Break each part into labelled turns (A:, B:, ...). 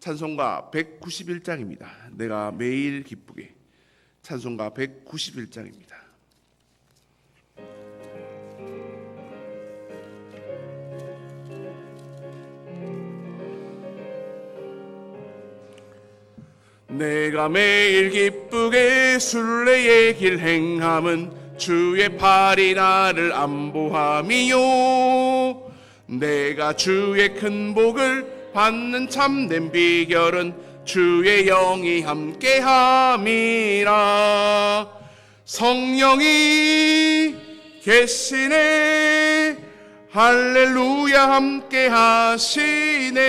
A: 찬송가 191장입니다. 내가 매일 기쁘게. 찬송가 191장입니다. 내가 매일 기쁘게 순례의 길 행함은 주의 팔이 나를 안보함이요 내가 주의 큰 복을 받는 참된 비결은 주의 영이 함께함이라. 성령이 계시네. 할렐루야 함께하시네.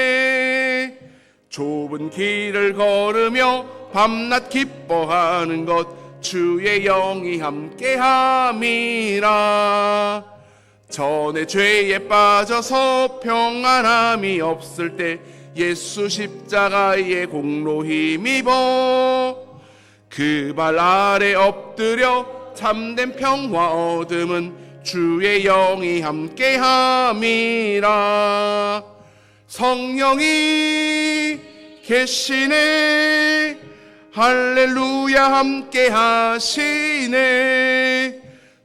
A: 좁은 길을 걸으며 밤낮 기뻐하는 것 주의 영이 함께함이라 전에 죄에 빠져서 평안함이 없을 때 예수 십자가의 공로 힘입어 그 발 아래 엎드려 참된 평화 얻음은 주의 영이 함께함이라. 성령이 계시네. 할렐루야 함께 하시네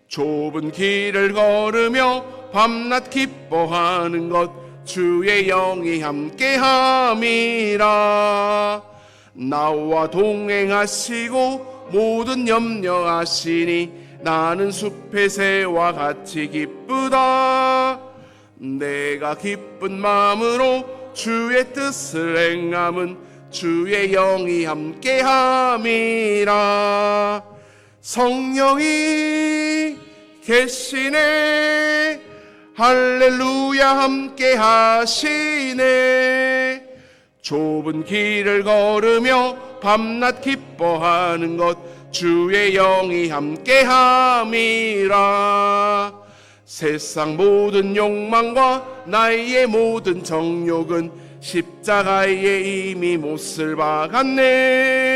A: 좁은 길을 걸으며 밤낮 기뻐하는 것 주의 영이 함께 함이라. 나와 동행하시고 모든 염려하시니 나는 숲의 새와 같이 기쁘다. 내가 기쁜 마음으로 주의 뜻을 행함은 주의 영이 함께 함이라 성령이 계시네. 할렐루야 함께 하시네. 좁은 길을 걸으며 밤낮 기뻐하는 것 주의 영이 함께 함이라. 세상 모든 욕망과 나의 모든 정욕은 십자가에 이미 못을 박았네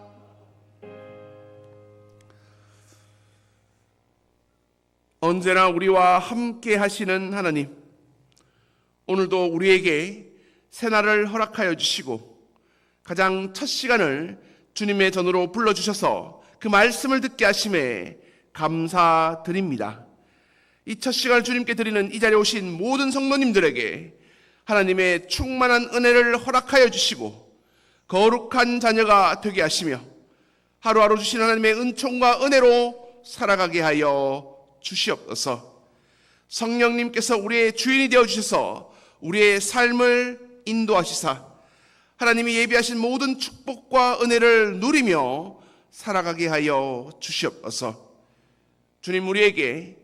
A: 언제나 우리와 함께 하시는 하나님 오늘도 우리에게 새날을 허락하여 주시고 가장 첫 시간을 주님의 전으로 불러주셔서 그 말씀을 듣게 하심에 감사드립니다. 이 첫 시간을 주님께 드리는 이 자리에 오신 모든 성도님들에게 하나님의 충만한 은혜를 허락하여 주시고 거룩한 자녀가 되게 하시며 하루하루 주신 하나님의 은총과 은혜로 살아가게 하여 주시옵소서. 성령님께서 우리의 주인이 되어 주셔서 우리의 삶을 인도하시사 하나님이 예비하신 모든 축복과 은혜를 누리며 살아가게 하여 주시옵소서. 주님 우리에게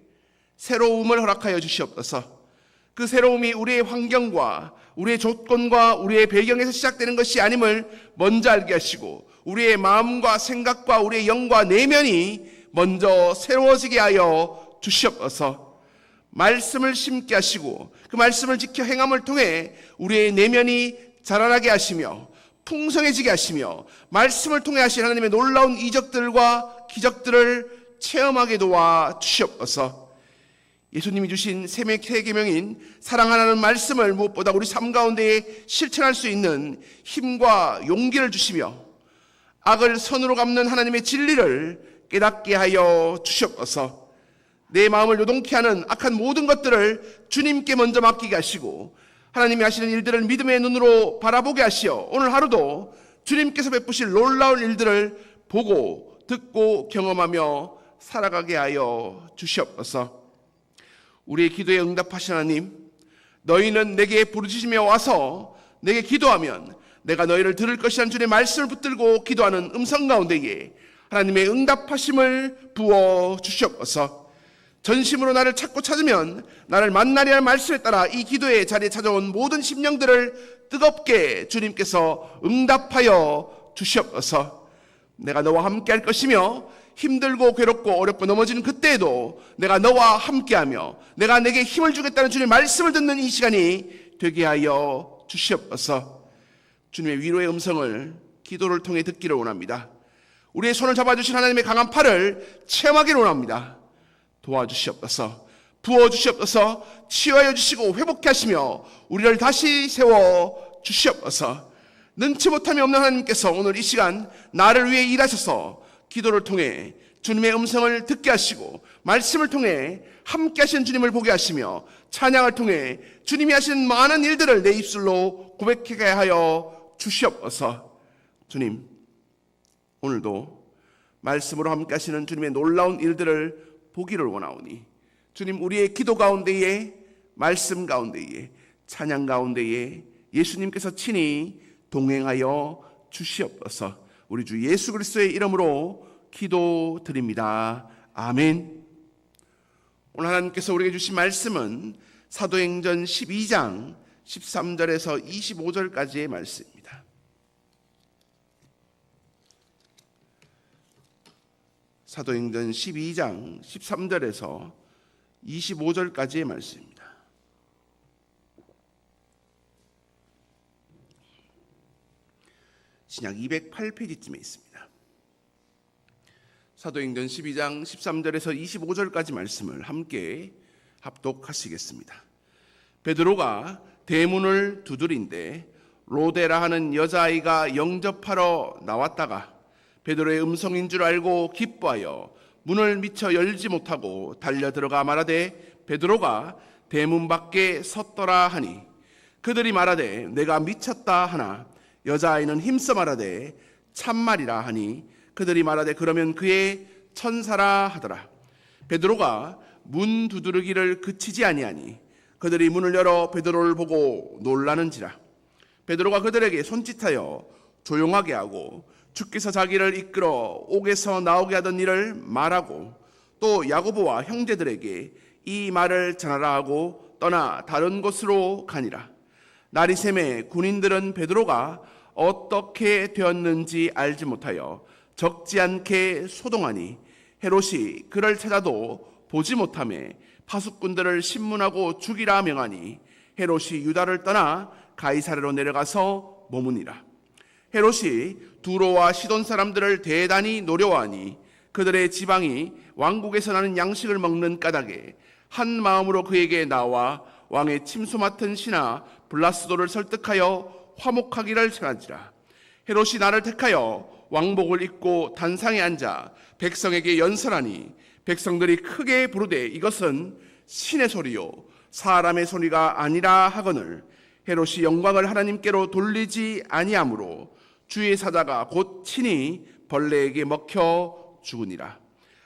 A: 새로움을 허락하여 주시옵소서. 그 새로움이 우리의 환경과 우리의 조건과 우리의 배경에서 시작되는 것이 아님을 먼저 알게 하시고 우리의 마음과 생각과 우리의 영과 내면이 먼저 새로워지게 하여 주시옵소서. 말씀을 심게 하시고 그 말씀을 지켜 행함을 통해 우리의 내면이 자라나게 하시며 풍성해지게 하시며 말씀을 통해 하신 하나님의 놀라운 이적들과 기적들을 체험하게 도와 주시옵소서. 예수님이 주신 세계명인 사랑하라는 말씀을 무엇보다 우리 삶 가운데에 실천할 수 있는 힘과 용기를 주시며 악을 선으로 갚는 하나님의 진리를 깨닫게 하여 주시옵소서. 내 마음을 요동케 하는 악한 모든 것들을 주님께 먼저 맡기게 하시고 하나님이 하시는 일들을 믿음의 눈으로 바라보게 하시어 오늘 하루도 주님께서 베푸실 놀라운 일들을 보고 듣고 경험하며 살아가게 하여 주시옵소서. 우리의 기도에 응답하신 하나님, 너희는 내게 부르짖으며 와서 내게 기도하면 내가 너희를 들을 것이란 주의 말씀을 붙들고 기도하는 음성 가운데에 하나님의 응답하심을 부어 주시옵소서. 전심으로 나를 찾고 찾으면 나를 만나리라는 말씀에 따라 이 기도의 자리에 찾아온 모든 심령들을 뜨겁게 주님께서 응답하여 주시옵소서. 내가 너와 함께 할 것이며 힘들고 괴롭고 어렵고 넘어지는 그때에도 내가 너와 함께하며 내가 내게 힘을 주겠다는 주님의 말씀을 듣는 이 시간이 되게 하여 주시옵소서. 주님의 위로의 음성을 기도를 통해 듣기를 원합니다. 우리의 손을 잡아주신 하나님의 강한 팔을 체험하기를 원합니다. 도와주시옵소서. 부어주시옵소서. 치유하여 주시고 회복케 하시며 우리를 다시 세워 주시옵소서. 능치 못함이 없는 하나님께서 오늘 이 시간 나를 위해 일하셔서 기도를 통해 주님의 음성을 듣게 하시고 말씀을 통해 함께 하신 주님을 보게 하시며 찬양을 통해 주님이 하신 많은 일들을 내 입술로 고백하게 하여 주시옵소서. 주님, 오늘도 말씀으로 함께 하시는 주님의 놀라운 일들을 보기를 원하오니 주님 우리의 기도 가운데에 말씀 가운데에 찬양 가운데에 예수님께서 친히 동행하여 주시옵소서. 우리 주 예수 그리스도의 이름으로 기도드립니다. 아멘. 오늘 하나님께서 우리에게 주신 말씀은 사도행전 12장 13절에서 25절까지의 말씀입니다. 사도행전 12장 13절에서 25절까지의 말씀입니다. 신약 208페이지쯤에 있습니다. 사도행전 12장 13절에서 25절까지 말씀을 함께 합독하시겠습니다. 베드로가 대문을 두드린데 로데라 하는 여자아이가 영접하러 나왔다가 베드로의 음성인 줄 알고 기뻐하여 문을 미쳐 열지 못하고 달려 들어가 말하되 베드로가 대문 밖에 섰더라 하니 그들이 말하되 내가 미쳤다 하나 여자아이는 힘써 말하되 참말이라 하니 그들이 말하되 그러면 그의 천사라 하더라. 베드로가 문 두드르기를 그치지 아니하니 그들이 문을 열어 베드로를 보고 놀라는지라. 베드로가 그들에게 손짓하여 조용하게 하고 주께서 자기를 이끌어 옥에서 나오게 하던 일을 말하고 또 야고보와 형제들에게 이 말을 전하라 하고 떠나 다른 곳으로 가니라. 날이 샘에 군인들은 베드로가 어떻게 되었는지 알지 못하여 적지 않게 소동하니 헤롯이 그를 찾아도 보지 못함에 파수꾼들을 신문하고 죽이라 명하니 헤롯이 유다를 떠나 가이사르로 내려가서 머무니라. 헤롯이 두로와 시돈 사람들을 대단히 노려하니 그들의 지방이 왕국에서 나는 양식을 먹는 까닭에 한 마음으로 그에게 나와 왕의 침소 맡은 신하 블라스도를 설득하여 화목하기를 청하지라. 헤롯이 나를 택하여 왕복을 입고 단상에 앉아 백성에게 연설하니 백성들이 크게 부르되 이것은 신의 소리요 사람의 소리가 아니라 하거늘 헤롯이 영광을 하나님께로 돌리지 아니하므로 주의 사자가 곧 친히 벌레에게 먹혀 죽으니라.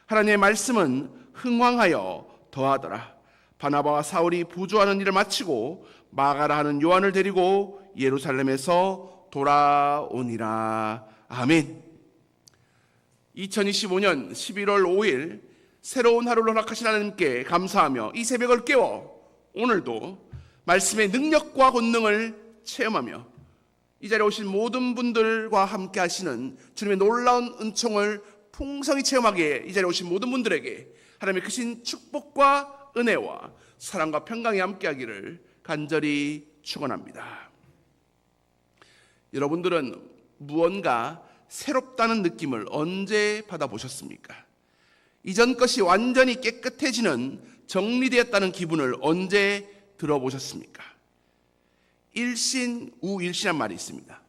A: 하나님의 말씀은 흥왕하여 더하더라. 바나바와 사울이 부조하는 일을 마치고 마가라 하는 요한을 데리고 예루살렘에서 돌아오니라. 아멘. 2025년 11월 5일 새로운 하루를 허락하신 하나님께 감사하며 이 새벽을 깨워 오늘도 말씀의 능력과 권능을 체험하며 이 자리에 오신 모든 분들과 함께 하시는 주님의 놀라운 은총을 풍성히 체험하게 이 자리에 오신 모든 분들에게 하나님의 크신 축복과 은혜와 사랑과 평강이 함께 하기를 간절히 축원합니다. 여러분들은 무언가 새롭다는 느낌을 언제 받아보셨습니까? 이전 것이 완전히 깨끗해지는 정리되었다는 기분을 언제 들어보셨습니까? 일신 우일신한 말이 있습니다.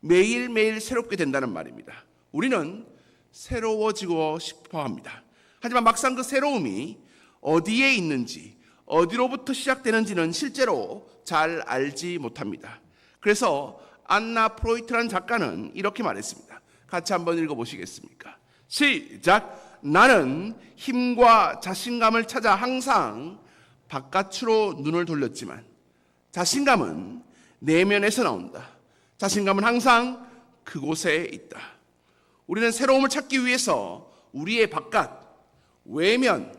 A: 매일매일 새롭게 된다는 말입니다. 우리는 새로워지고 싶어 합니다. 하지만 막상 그 새로움이 어디에 있는지, 어디로부터 시작되는지는 실제로 잘 알지 못합니다. 그래서 안나 프로이트라는 작가는 이렇게 말했습니다. 같이 한번 읽어보시겠습니까? 시작! 나는 힘과 자신감을 찾아 항상 바깥으로 눈을 돌렸지만 자신감은 내면에서 나온다. 자신감은 항상 그곳에 있다. 우리는 새로움을 찾기 위해서 우리의 바깥, 외면,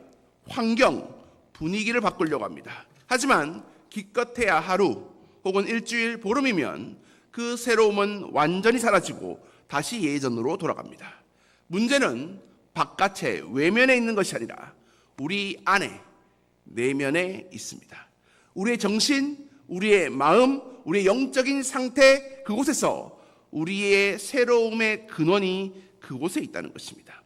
A: 환경, 분위기를 바꾸려고 합니다. 하지만 기껏해야 하루 혹은 일주일, 보름이면 그 새로움은 완전히 사라지고 다시 예전으로 돌아갑니다. 문제는 바깥에 외면에 있는 것이 아니라 우리 안에 내면에 있습니다. 우리의 정신, 우리의 마음, 우리의 영적인 상태 그곳에서 우리의 새로움의 근원이 그곳에 있다는 것입니다.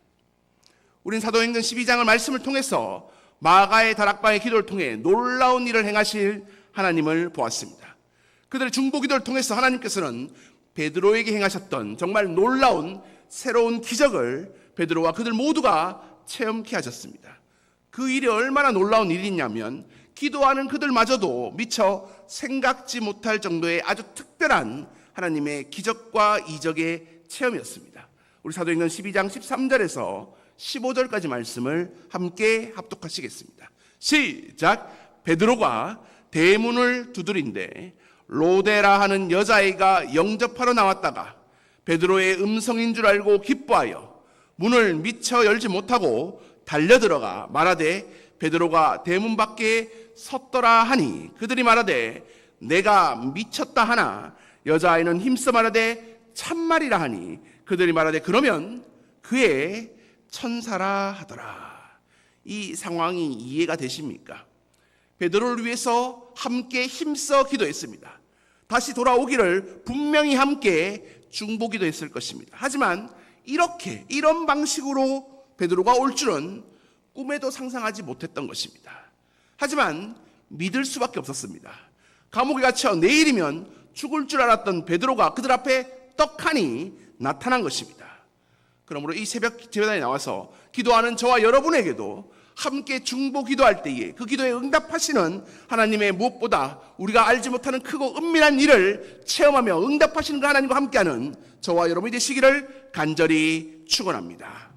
A: 우린 사도행전 12장을 말씀을 통해서 마가의 다락방의 기도를 통해 놀라운 일을 행하실 하나님을 보았습니다. 그들의 중보 기도를 통해서 하나님께서는 베드로에게 행하셨던 정말 놀라운 새로운 기적을 베드로와 그들 모두가 체험케 하셨습니다. 그 일이 얼마나 놀라운 일이냐면 기도하는 그들마저도 미처 생각지 못할 정도의 아주 특별한 하나님의 기적과 이적의 체험이었습니다. 우리 사도행전 12장 13절에서 15절까지 말씀을 함께 합독하시겠습니다. 시작. 베드로가 대문을 두드린데 로데라 하는 여자아이가 영접하러 나왔다가 베드로의 음성인 줄 알고 기뻐하여 문을 미처 열지 못하고 달려 들어가 말하되 베드로가 대문 밖에 섰더라 하니 그들이 말하되 내가 미쳤다 하나 여자아이는 힘써 말하되 참말이라 하니 그들이 말하되 그러면 그의 천사라 하더라. 이 상황이 이해가 되십니까? 베드로를 위해서 함께 힘써 기도했습니다. 다시 돌아오기를 분명히 함께 중보기도 했을 것입니다. 하지만 이렇게 이런 방식으로 베드로가 올 줄은 꿈에도 상상하지 못했던 것입니다. 하지만 믿을 수밖에 없었습니다. 감옥에 갇혀 내일이면 죽을 줄 알았던 베드로가 그들 앞에 떡하니 나타난 것입니다. 그러므로 이 새벽 제단에 나와서 기도하는 저와 여러분에게도 함께 중보 기도할 때에 그 기도에 응답하시는 하나님의 무엇보다 우리가 알지 못하는 크고 은밀한 일을 체험하며 응답하시는 그 하나님과 함께하는 저와 여러분이 되시기를 간절히 축원합니다.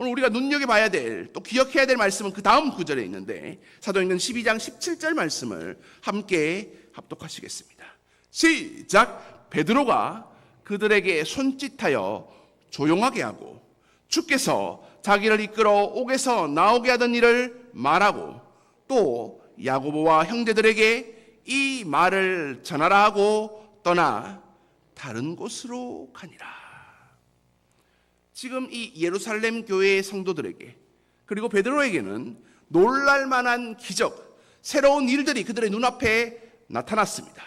A: 오늘 우리가 눈여겨봐야 될, 또 기억해야 될 말씀은 그 다음 구절에 있는데, 사도행전 12장 17절 말씀을 함께 합독하시겠습니다. 시작! 베드로가 그들에게 손짓하여 조용하게 하고, 주께서 자기를 이끌어 옥에서 나오게 하던 일을 말하고, 또 야고보와 형제들에게 이 말을 전하라 하고 떠나 다른 곳으로 가니라. 지금 이 예루살렘 교회의 성도들에게 그리고 베드로에게는 놀랄 만한 기적, 새로운 일들이 그들의 눈앞에 나타났습니다.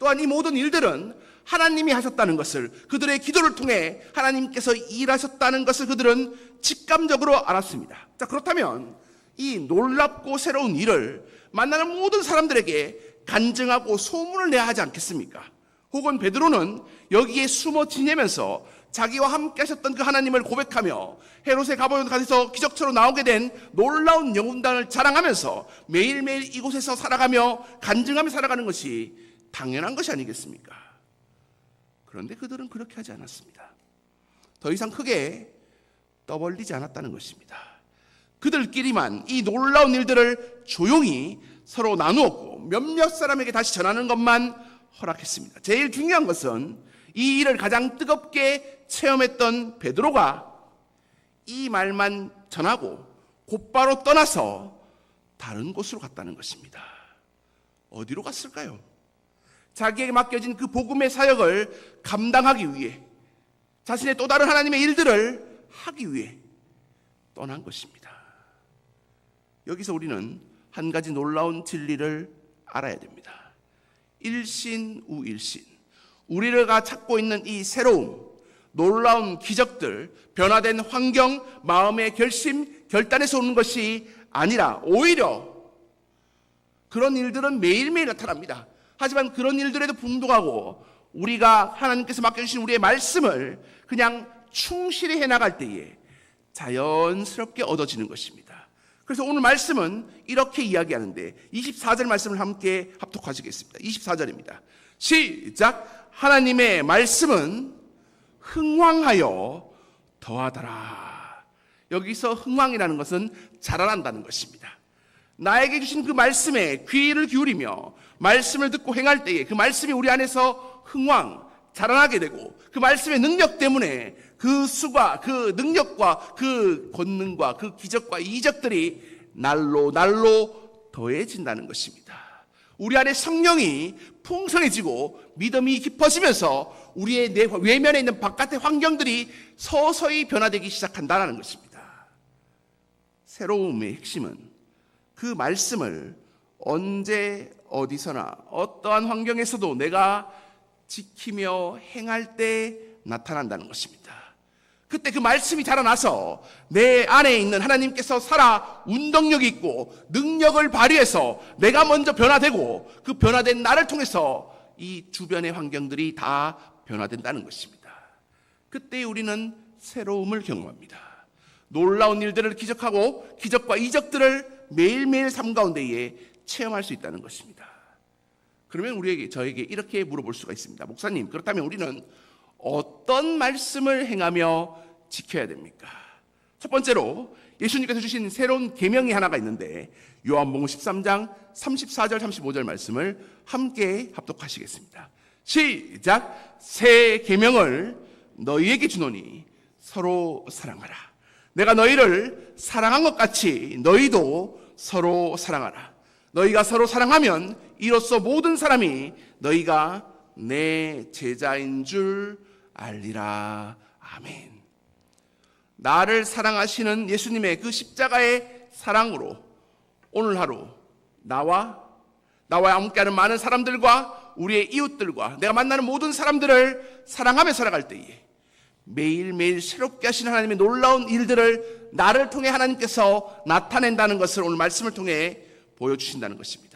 A: 또한 이 모든 일들은 하나님이 하셨다는 것을 그들의 기도를 통해 하나님께서 일하셨다는 것을 그들은 직감적으로 알았습니다. 자, 그렇다면 이 놀랍고 새로운 일을 만나는 모든 사람들에게 간증하고 소문을 내야 하지 않겠습니까? 혹은 베드로는 여기에 숨어 지내면서 자기와 함께 하셨던 그 하나님을 고백하며 헤롯의 가보온 가서 기적처럼 나오게 된 놀라운 영웅단을 자랑하면서 매일매일 이곳에서 살아가며 간증하며 살아가는 것이 당연한 것이 아니겠습니까? 그런데 그들은 그렇게 하지 않았습니다. 더 이상 크게 떠벌리지 않았다는 것입니다. 그들끼리만 이 놀라운 일들을 조용히 서로 나누었고 몇몇 사람에게 다시 전하는 것만 허락했습니다. 제일 중요한 것은 이 일을 가장 뜨겁게 체험했던 베드로가 이 말만 전하고 곧바로 떠나서 다른 곳으로 갔다는 것입니다. 어디로 갔을까요? 자기에게 맡겨진 그 복음의 사역을 감당하기 위해 자신의 또 다른 하나님의 일들을 하기 위해 떠난 것입니다. 여기서 우리는 한 가지 놀라운 진리를 알아야 됩니다. 일신 우일신. 우리가 찾고 있는 이 새로움, 놀라운 기적들, 변화된 환경, 마음의 결심, 결단에서 오는 것이 아니라 오히려 그런 일들은 매일매일 나타납니다. 하지만 그런 일들에도 분동하고 우리가 하나님께서 맡겨주신 우리의 말씀을 그냥 충실히 해나갈 때에 자연스럽게 얻어지는 것입니다. 그래서 오늘 말씀은 이렇게 이야기하는데 24절 말씀을 함께 합독하시겠습니다. 24절입니다. 시작. 하나님의 말씀은 흥왕하여 더하더라. 여기서 흥왕이라는 것은 자라난다는 것입니다. 나에게 주신 그 말씀에 귀를 기울이며 말씀을 듣고 행할 때에 그 말씀이 우리 안에서 흥왕, 자라나게 되고 그 말씀의 능력 때문에 그 수가 그 능력과 그 권능과 그 기적과 이적들이 날로 날로 더해진다는 것입니다. 우리 안에 성령이 풍성해지고 믿음이 깊어지면서 우리의 내 외면에 있는 바깥의 환경들이 서서히 변화되기 시작한다는 것입니다. 새로움의 핵심은 그 말씀을 언제 어디서나 어떠한 환경에서도 내가 지키며 행할 때 나타난다는 것입니다. 그때 그 말씀이 자라나서 내 안에 있는 하나님께서 살아 운동력이 있고 능력을 발휘해서 내가 먼저 변화되고 그 변화된 나를 통해서 이 주변의 환경들이 다 변화된다는 것입니다. 그때 우리는 새로움을 경험합니다. 놀라운 일들을 기적하고 기적과 이적들을 매일매일 삶 가운데에 체험할 수 있다는 것입니다. 그러면 우리에게 저에게 이렇게 물어볼 수가 있습니다. 목사님, 그렇다면 우리는 어떤 말씀을 행하며 지켜야 됩니까? 첫 번째로 예수님께서 주신 새로운 계명이 하나가 있는데 요한복음 13장 34절 35절 말씀을 함께 합독하시겠습니다. 시작. 새 계명을 너희에게 주노니 서로 사랑하라. 내가 너희를 사랑한 것 같이 너희도 서로 사랑하라. 너희가 서로 사랑하면 이로써 모든 사람이 너희가 내 제자인 줄 알리라. 아멘. 나를 사랑하시는 예수님의 그 십자가의 사랑으로 오늘 하루 나와 나와 함께하는 많은 사람들과 우리의 이웃들과 내가 만나는 모든 사람들을 사랑하며 살아갈 때에 매일매일 새롭게 하시는 하나님의 놀라운 일들을 나를 통해 하나님께서 나타낸다는 것을 오늘 말씀을 통해 보여주신다는 것입니다.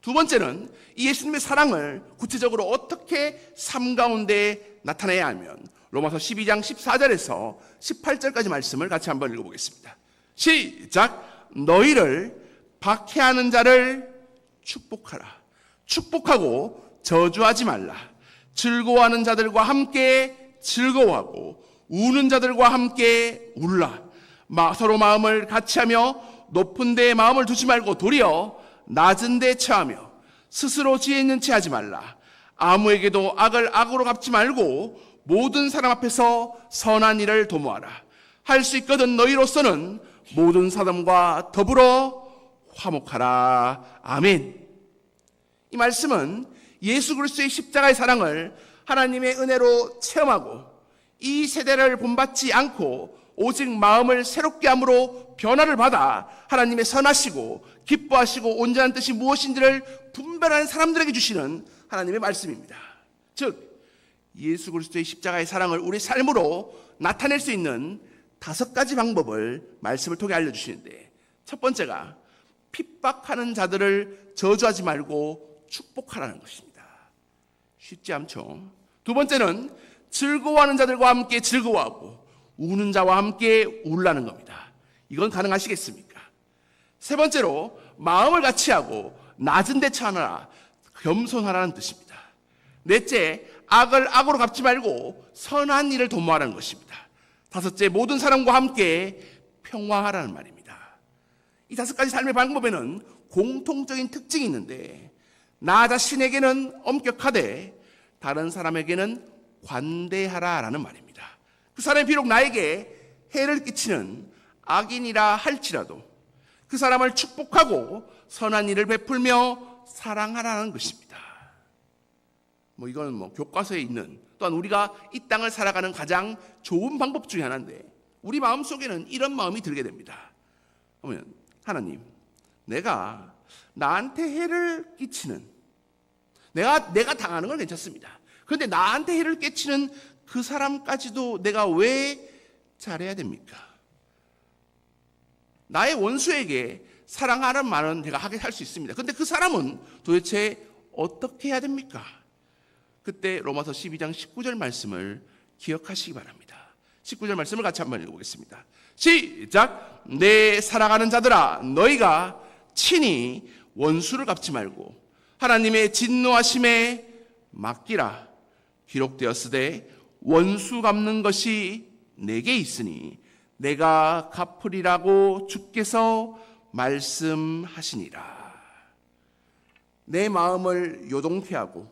A: 두 번째는 이 예수님의 사랑을 구체적으로 어떻게 삶 가운데 나타내야 하면 로마서 12장 14절에서 18절까지 말씀을 같이 한번 읽어보겠습니다. 시작. 너희를 박해하는 자를 축복하라. 축복하고 저주하지 말라. 즐거워하는 자들과 함께 즐거워하고 우는 자들과 함께 울라. 서로 마음을 같이 하며 높은 데에 마음을 두지 말고 도리어 낮은 데 처하며 스스로 지혜 있는 채 하지 말라. 아무에게도 악을 악으로 갚지 말고 모든 사람 앞에서 선한 일을 도모하라. 할 수 있거든 너희로서는 모든 사람과 더불어 화목하라. 아멘. 이 말씀은 예수 그리스도의 십자가의 사랑을 하나님의 은혜로 체험하고 이 세대를 본받지 않고 오직 마음을 새롭게 함으로 변화를 받아 하나님의 선하시고 기뻐하시고 온전한 뜻이 무엇인지를 분별하는 사람들에게 주시는 하나님의 말씀입니다. 즉 예수 그리스도의 십자가의 사랑을 우리 삶으로 나타낼 수 있는 다섯 가지 방법을 말씀을 통해 알려 주시는데 첫 번째가 핍박하는 자들을 저주하지 말고 축복하라는 것입니다. 쉽지 않죠. 두 번째는 즐거워하는 자들과 함께 즐거워하고 우는 자와 함께 울라는 겁니다. 이건 가능하시겠습니까? 세 번째로 마음을 같이 하고 낮은 데 처하라 겸손하라는 뜻입니다. 넷째 악을 악으로 갚지 말고 선한 일을 도모하라는 것입니다. 다섯째 모든 사람과 함께 평화하라는 말입니다. 이 다섯 가지 삶의 방법에는 공통적인 특징이 있는데 나 자신에게는 엄격하되 다른 사람에게는 관대하라라는 말입니다. 그 사람이 비록 나에게 해를 끼치는 악인이라 할지라도 그 사람을 축복하고 선한 일을 베풀며 사랑하라는 것입니다. 뭐 이거는 뭐 교과서에 있는 또한 우리가 이 땅을 살아가는 가장 좋은 방법 중에 하나인데 우리 마음 속에는 이런 마음이 들게 됩니다. 그러면 하나님, 내가 나한테 해를 끼치는 내가 내가 당하는 건 괜찮습니다. 그런데 나한테 해를 끼치는 그 사람까지도 내가 왜 잘해야 됩니까? 나의 원수에게 사랑하는 말은 내가 하게 할 수 있습니다. 근데 그 사람은 도대체 어떻게 해야 됩니까? 그때 로마서 12장 19절 말씀을 기억하시기 바랍니다. 19절 말씀을 같이 한번 읽어보겠습니다. 시작! 내 사랑하는 자들아, 너희가 친히 원수를 갚지 말고 하나님의 진노하심에 맡기라. 기록되었으되 원수 갚는 것이 내게 있으니 내가 갚으리라고 주께서 말씀하시니라. 내 마음을 요동케 하고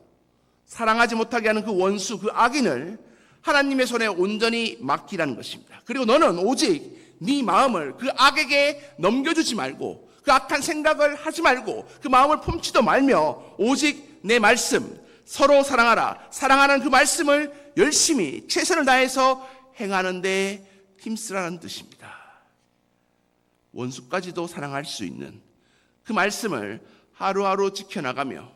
A: 사랑하지 못하게 하는 그 원수, 그 악인을 하나님의 손에 온전히 맡기라는 것입니다. 그리고 너는 오직 네 마음을 그 악에게 넘겨주지 말고 그 악한 생각을 하지 말고 그 마음을 품지도 말며 오직 내 말씀, 서로 사랑하라. 사랑하는 그 말씀을 열심히 최선을 다해서 행하는 데 힘쓰라는 뜻입니다. 원수까지도 사랑할 수 있는 그 말씀을 하루하루 지켜나가며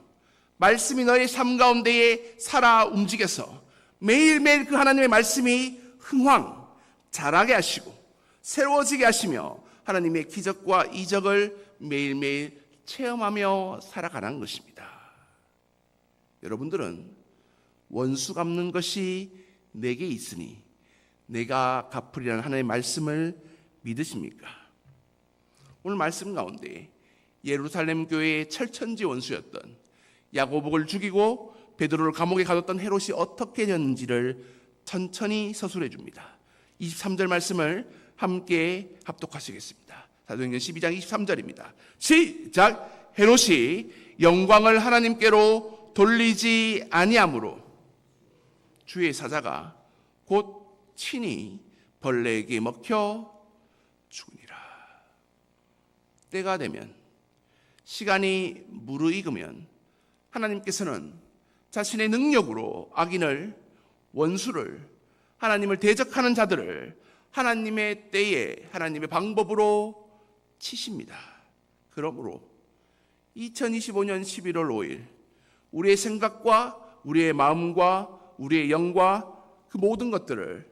A: 말씀이 너의 삶 가운데에 살아 움직여서 매일매일 그 하나님의 말씀이 흥황, 자라게 하시고 새로워지게 하시며 하나님의 기적과 이적을 매일매일 체험하며 살아가는 것입니다. 여러분들은 원수 갚는 것이 내게 있으니 내가 갚으리라는 하나님의 말씀을 믿으십니까? 오늘 말씀 가운데 예루살렘 교회의 철천지 원수였던 야고복을 죽이고 베드로를 감옥에 가뒀던 헤롯이 어떻게 되는지를 천천히 서술해 줍니다. 23절 말씀을 함께 합독하시겠습니다. 사도행전 12장 23절입니다. 시작 헤롯이 영광을 하나님께로 돌리지 아니하므로 주의 사자가 곧 친히 벌레에게 먹혀 죽으니라. 때가 되면 시간이 무르익으면 하나님께서는 자신의 능력으로 악인을 원수를 하나님을 대적하는 자들을 하나님의 때에 하나님의 방법으로 치십니다. 그러므로 2025년 11월 5일 우리의 생각과 우리의 마음과 우리의 영과 그 모든 것들을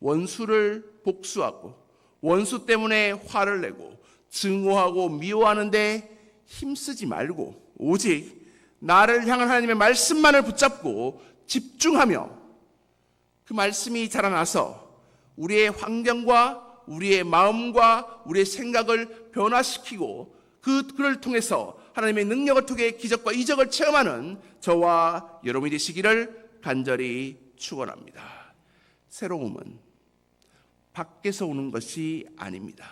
A: 원수를 복수하고 원수 때문에 화를 내고 증오하고 미워하는데 힘쓰지 말고 오직 나를 향한 하나님의 말씀만을 붙잡고 집중하며 그 말씀이 자라나서 우리의 환경과 우리의 마음과 우리의 생각을 변화시키고 그, 그를 통해서 하나님의 능력을 통해 기적과 이적을 체험하는 저와 여러분이 되시기를 간절히 축원합니다. 새로움은 밖에서 오는 것이 아닙니다.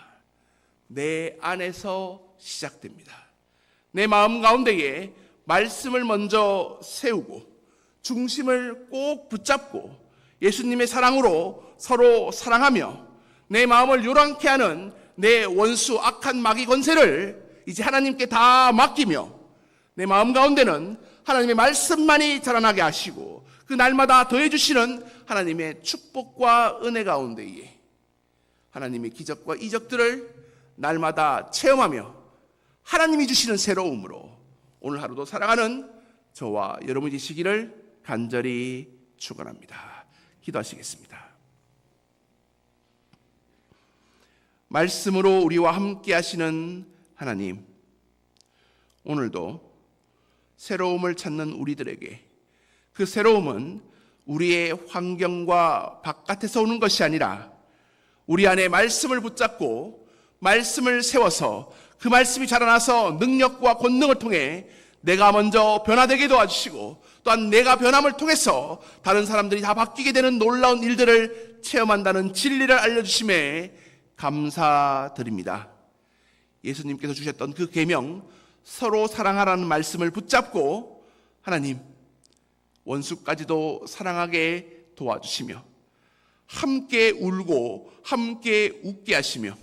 A: 내 안에서 시작됩니다. 내 마음 가운데에 말씀을 먼저 세우고 중심을 꼭 붙잡고 예수님의 사랑으로 서로 사랑하며 내 마음을 요란케 하는 내 원수 악한 마귀 권세를 이제 하나님께 다 맡기며 내 마음 가운데는 하나님의 말씀만이 자라나게 하시고 그 날마다 더해 주시는 하나님의 축복과 은혜 가운데에 하나님의 기적과 이적들을 날마다 체험하며 하나님이 주시는 새로움으로 오늘 하루도 살아가는 저와 여러분이 되시기를 간절히 축원합니다. 기도하시겠습니다. 말씀으로 우리와 함께 하시는 하나님, 오늘도 새로움을 찾는 우리들에게 그 새로움은 우리의 환경과 바깥에서 오는 것이 아니라 우리 안에 말씀을 붙잡고 말씀을 세워서 그 말씀이 자라나서 능력과 권능을 통해 내가 먼저 변화되게 도와주시고 또한 내가 변함을 통해서 다른 사람들이 다 바뀌게 되는 놀라운 일들을 체험한다는 진리를 알려주심에 감사드립니다. 예수님께서 주셨던 그 계명 서로 사랑하라는 말씀을 붙잡고 하나님 원수까지도 사랑하게 도와주시며 함께 울고 함께 웃게 하시며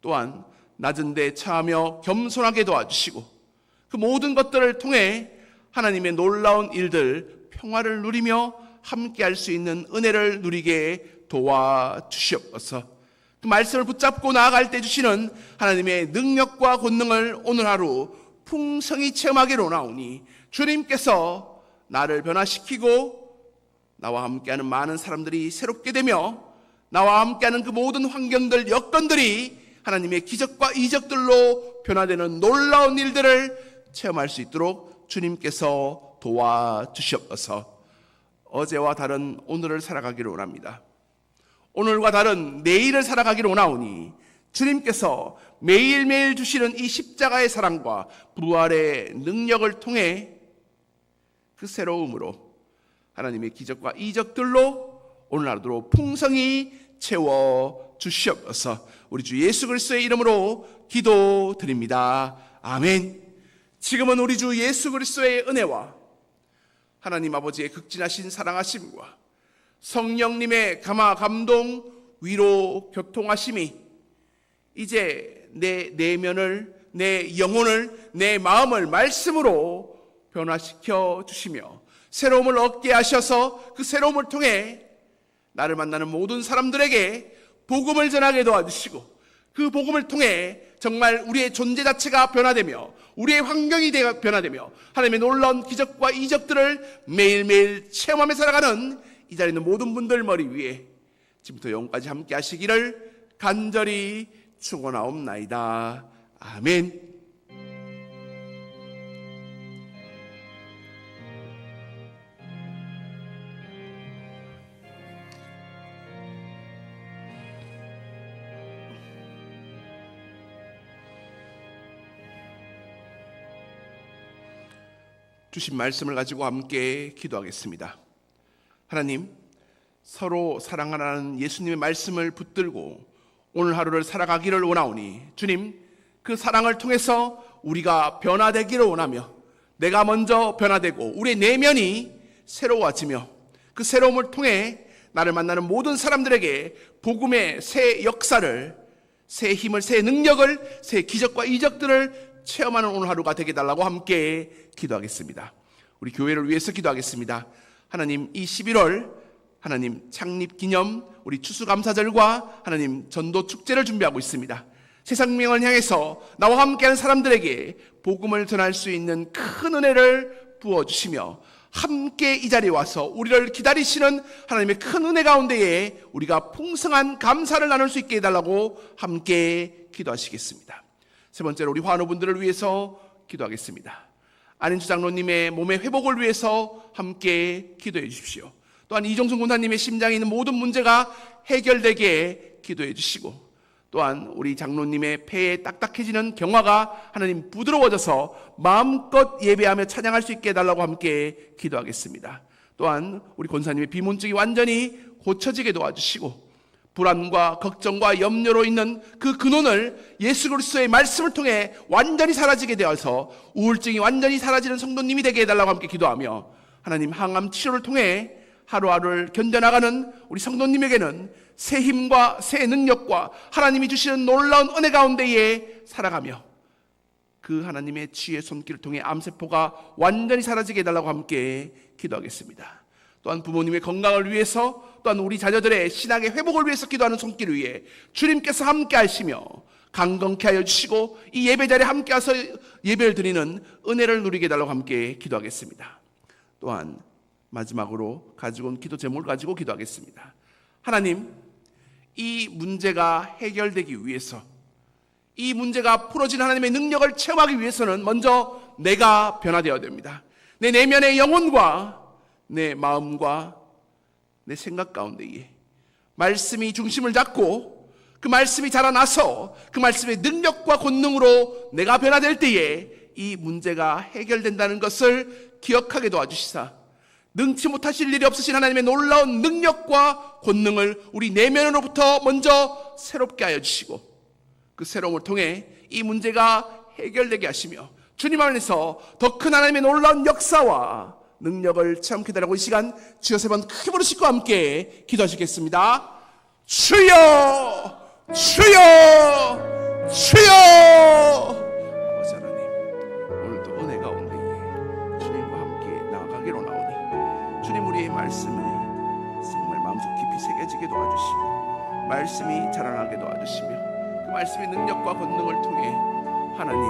A: 또한 낮은 데 처하며 겸손하게 도와주시고 그 모든 것들을 통해 하나님의 놀라운 일들 평화를 누리며 함께 할 수 있는 은혜를 누리게 도와주시옵소서. 그 말씀을 붙잡고 나아갈 때 주시는 하나님의 능력과 권능을 오늘 하루 풍성히 체험하기로 나오니 주님께서 나를 변화시키고 나와 함께하는 많은 사람들이 새롭게 되며 나와 함께하는 그 모든 환경들, 여건들이 하나님의 기적과 이적들로 변화되는 놀라운 일들을 체험할 수 있도록 주님께서 도와주시옵소서. 어제와 다른 오늘을 살아가기를 원합니다. 오늘과 다른 내일을 살아가기를 원하오니 주님께서 매일매일 주시는 이 십자가의 사랑과 부활의 능력을 통해 그 새로움으로 하나님의 기적과 이적들로 오늘 하루도 풍성히 채워 주시옵소서. 우리 주 예수 그리스도의 이름으로 기도드립니다. 아멘. 지금은 우리 주 예수 그리스도의 은혜와 하나님 아버지의 극진하신 사랑하심과 성령님의 감화 감동 위로 교통하심이 이제 내 내면을 내 영혼을 내 마음을 말씀으로 변화시켜 주시며 새로움을 얻게 하셔서 그 새로움을 통해 나를 만나는 모든 사람들에게 복음을 전하게 도와주시고 그 복음을 통해 정말 우리의 존재 자체가 변화되며 우리의 환경이 변화되며 하나님의 놀라운 기적과 이적들을 매일매일 체험하며 살아가는 이 자리에 있는 모든 분들 머리 위에 지금부터 영까지 함께 하시기를 간절히 축원하옵나이다. 아멘. 주신 말씀을 가지고 함께 기도하겠습니다. 하나님, 서로 사랑하라는 예수님의 말씀을 붙들고 오늘 하루를 살아가기를 원하오니 주님, 그 사랑을 통해서 우리가 변화되기를 원하며 내가 먼저 변화되고 우리의 내면이 새로워지며 그 새로움을 통해 나를 만나는 모든 사람들에게 복음의 새 역사를 새 힘을 새 능력을 새 기적과 이적들을 체험하는 오늘 하루가 되게 달라고 함께 기도하겠습니다. 우리 교회를 위해서 기도하겠습니다. 하나님 이 11월 하나님 창립 기념 우리 추수감사절과 하나님 전도 축제를 준비하고 있습니다. 세상 명을 향해서 나와 함께하는 사람들에게 복음을 전할 수 있는 큰 은혜를 부어 주시며 함께 이 자리에 와서 우리를 기다리시는 하나님의 큰 은혜 가운데에 우리가 풍성한 감사를 나눌 수 있게 해달라고 함께 기도하시겠습니다. 세 번째로 우리 환우분들을 위해서 기도하겠습니다. 안인주 장로님의 몸의 회복을 위해서 함께 기도해 주십시오. 또한 이종순 군사님의 심장에 있는 모든 문제가 해결되게 기도해 주시고 또한 우리 장로님의 폐에 딱딱해지는 경화가 하나님 부드러워져서 마음껏 예배하며 찬양할 수 있게 해달라고 함께 기도하겠습니다. 또한 우리 권사님의 비문증이 완전히 고쳐지게 도와주시고 불안과 걱정과 염려로 있는 그 근원을 예수 그리스도의 말씀을 통해 완전히 사라지게 되어서 우울증이 완전히 사라지는 성도님이 되게 해달라고 함께 기도하며 하나님 항암 치료를 통해 하루하루를 견뎌나가는 우리 성도님에게는 새 힘과 새 능력과 하나님이 주시는 놀라운 은혜 가운데에 살아가며 그 하나님의 지혜 손길을 통해 암세포가 완전히 사라지게 해달라고 함께 기도하겠습니다. 또한 부모님의 건강을 위해서 또한 우리 자녀들의 신앙의 회복을 위해서 기도하는 손길 위에 주님께서 함께 하시며 강건케 하여 주시고 이 예배 자리에 함께 와서 예배를 드리는 은혜를 누리게 달라고 함께 기도하겠습니다. 또한 마지막으로 가지고 온 기도 제목을 가지고 기도하겠습니다. 하나님, 이 문제가 해결되기 위해서 이 문제가 풀어진 하나님의 능력을 체험하기 위해서는 먼저 내가 변화되어야 됩니다. 내 내면의 영혼과 내 마음과 내 생각 가운데에 말씀이 중심을 잡고 그 말씀이 자라나서 그 말씀의 능력과 권능으로 내가 변화될 때에 이 문제가 해결된다는 것을 기억하게 도와주시사. 능치 못하실 일이 없으신 하나님의 놀라운 능력과 권능을 우리 내면으로부터 먼저 새롭게 하여 주시고 그 새로움을 통해 이 문제가 해결되게 하시며 주님 안에서 더 큰 하나님의 놀라운 역사와 능력을 체험케 달라고 이 시간 주여 세 번 크게 부르시고 함께 기도하시겠습니다. 주여! 주여! 주여! 아버지 하나님, 오늘도 은혜 가운데 주님과 함께 나아가기로 나오니 주님 우리의 말씀을 정말 마음속 깊이 새겨지게 도와주시고 말씀이 자라나게 도와주시며 그 말씀의 능력과 권능을 통해 하나님